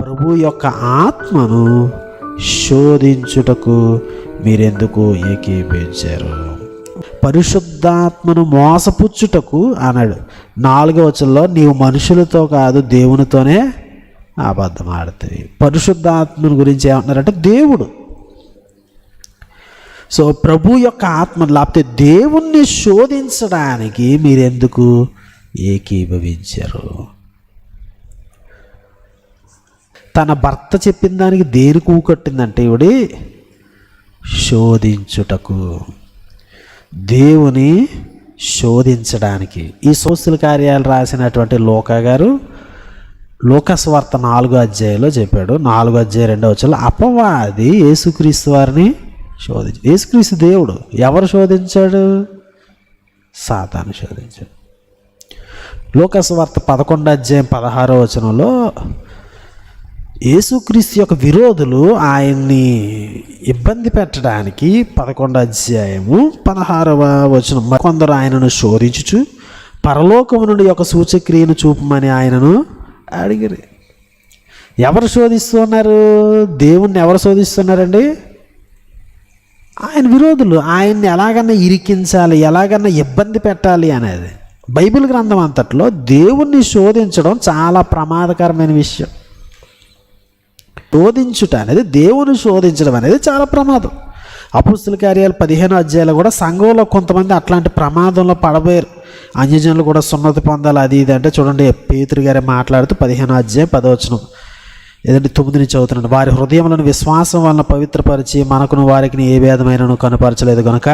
ప్రభు యొక్క ఆత్మను శోధించుటకు మీరెందుకు ఏకీపించారు పరిశుద్ధాత్మను మోసపుచ్చుటకు అన్నాడు. నాలుగవ వచనంలో నీవు మనుషులతో కాదు దేవునితోనే అబద్ధం ఆడుతుంది పరిశుద్ధాత్మను గురించి ఏమంటున్నారంటే దేవుడు. సో ప్రభు యొక్క ఆత్మ లేకపోతే దేవుణ్ణి శోధించడానికి మీరెందుకు ఏకీభవించారు. తన భర్త చెప్పిన దానికి దేని కూకట్టిందంటే ఇవిడి? శోధించుటకు. దేవుని శోధించడానికి. ఈ సోషల్ కార్యాలు రాసినటువంటి లోకా గారు లోకస్వార్త నాలుగో అధ్యాయంలో చెప్పాడు. నాలుగో అధ్యాయ రెండో వచ్చలో అపవాది యేసుక్రీస్తు వారిని శోధించు యేసుక్రీస్తు దేవుడు ఎవరు శోధించాడు? సాతాను శోధించాడు. లోకస్వార్త పదకొండు అధ్యాయం పదహారో వచనంలో యేసుక్రీస్తు యొక్క విరోధులు ఆయన్ని ఇబ్బంది పెట్టడానికి పదకొండు అధ్యాయము పదహారవ వచనం. కొందరు ఆయనను శోధించుచు పరలోకము నుండి ఒక సూచక్రియను చూపమని ఆయనను అడిగిరి. ఎవరు శోధిస్తున్నారు? దేవుణ్ణి ఎవరు శోధిస్తున్నారండి? ఆయన విరోధులు. ఆయన్ని ఎలాగన్నా ఇరికించాలి ఎలాగన్నా ఇబ్బంది పెట్టాలి అనేది. బైబిల్ గ్రంథం అంతట్లో దేవుణ్ణి శోధించడం చాలా ప్రమాదకరమైన విషయం. శోధించుట అనేది దేవుని శోధించడం అనేది చాలా ప్రమాదం. అపుస్తుల కార్యాలు పదిహేను అధ్యాయాలు కూడా సంఘంలో కొంతమంది అట్లాంటి ప్రమాదంలో పడబోయారు. అన్యజనులు కూడా సున్నతి పొందాలి అది ఇది అంటే చూడండి పేతురు గారే మాట్లాడుతూ పదిహేను అధ్యాయం పదవచనం ఏదంటే తొమ్మిది నుంచి చదువుతున్నాడు వారి హృదయంలోని విశ్వాసం వలన పవిత్రపరిచి మనకును వారికి ఏ భేదమైనను కనపరచలేదు కనుక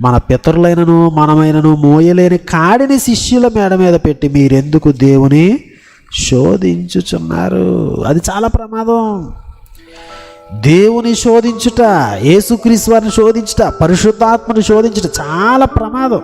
మన పితరులైనను మనమైనను మోయలేని కాడిని శిష్యుల మేడ మీద పెట్టి మీరెందుకు దేవుని శోధించుచున్నారు? అది చాలా ప్రమాదం. దేవుని శోధించుట యేసుక్రీస్తు వారిని శోధించుట పరిశుద్ధాత్మని శోధించుట చాలా ప్రమాదం.